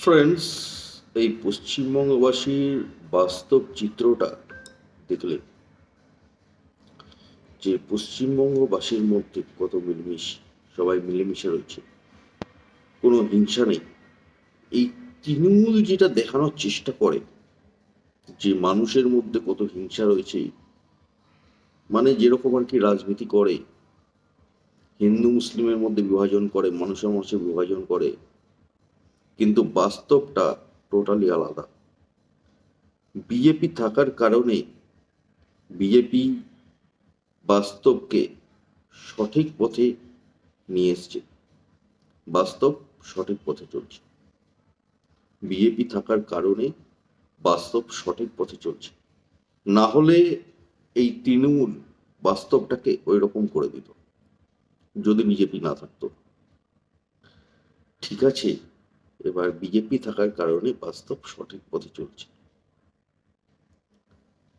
Friends এই পশ্চিমবঙ্গবাসীর বাস্তব চিত্রটা দেখলে যে পশ্চিমবঙ্গবাসীর মধ্যে কত মিলমিশ, সবাই মিলেমিশে রয়েছে। কোনো হিংসা নেই। এই তৃণমূল যেটা দেখানোর চেষ্টা করে যে মানুষের মধ্যে কত হিংসা রয়েছে মানে যেরকম আর কি রাজনীতি করে, হিন্দু, মুসলিমের মধ্যে বিভাজন করে, মানুষের মানুষে বিভাজন করে কিন্তু বাস্তবটা টোটালি আলাদা। বিজেপি থাকার কারণে বিজেপি বাস্তবকে সঠিক পথে নিয়ে এসছে। বাস্তব সঠিক পথে চলছে। বিজেপি থাকার কারণে বাস্তব সঠিক পথে চলছে। না হলে এই তৃণমূল বাস্তবটাকে ওই রকম করে দিত। যদি বিজেপি না থাকতো। ঠিক আছে এবার বিজেপি থাকার কারণে বাস্তব সঠিক পথে চলছে।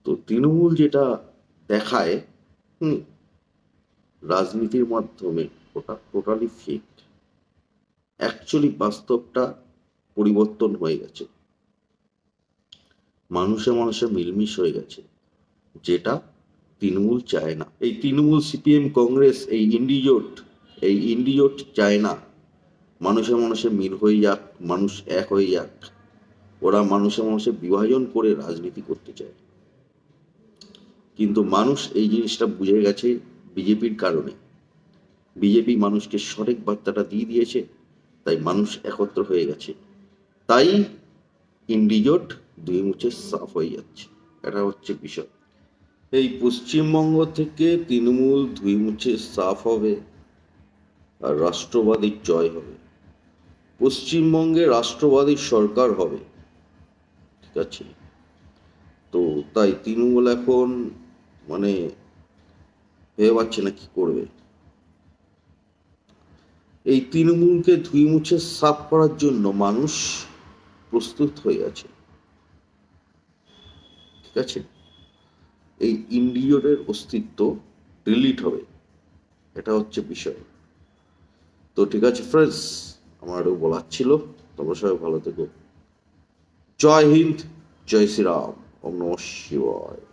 তো তৃণমূল যেটা দেখায়, হুম, রাজনীতির মাধ্যমে ওটা টোটালি ফেক অ্যাকচুয়ালি বাস্তবটা পরিবর্তন হয়ে গেছে। মানুষে মানুষে মিলমিশ হয়ে গেছে, যেটা তৃণমূল চায় না। এই তৃণমূল, সিপিএম, কংগ্রেস, এই ইন্ডিজোট এই ইন্ডিজোট চায় না। মানুষে মানুষে মিল হয়ে যাক, মানুষ এক হয়ে যাক। ওরা মানুষে মানুষে বিভাজন করে রাজনীতি করতে চায়। কিন্তু মানুষ এই জিনিসটা বুঝে গেছে বিজেপির কারণে। বিজেপি মানুষকে সঠিক বার্তাটা দিয়ে দিয়েছে, তাই মানুষ একত্র হয়ে গেছে। তাই ইন্ডিজোট দুই মুছে সাফ হয়ে যাচ্ছে। এটা হচ্ছে বিষয়। এই পশ্চিমবঙ্গ থেকে তৃণমূল ধুই মুছে সাফ হবে, আর রাষ্ট্রবাদীর জয় হবে। পশ্চিমবঙ্গে রাষ্ট্রবাদী সরকার হবে। ঠিক আছে? তো তাই তৃণমূল এখন মানে ভেবে পাচ্ছে না কি করবে। এই তৃণমূলকে ধুই মুছে সাফ করার জন্য মানুষ প্রস্তুত হয়ে আছে। ঠিক আছে? এই ইন্ডিওরের অস্তিত্ব ডিলিট হবে। এটা হচ্ছে বিষয়। তো ঠিক আছে ফ্রেন্ডস আমার আরও বলার ছিল। তোমরা সবাই ভালো থেকো। জয় হিন্দ, জয় শ্রীরাম। ওম নম শিবায়।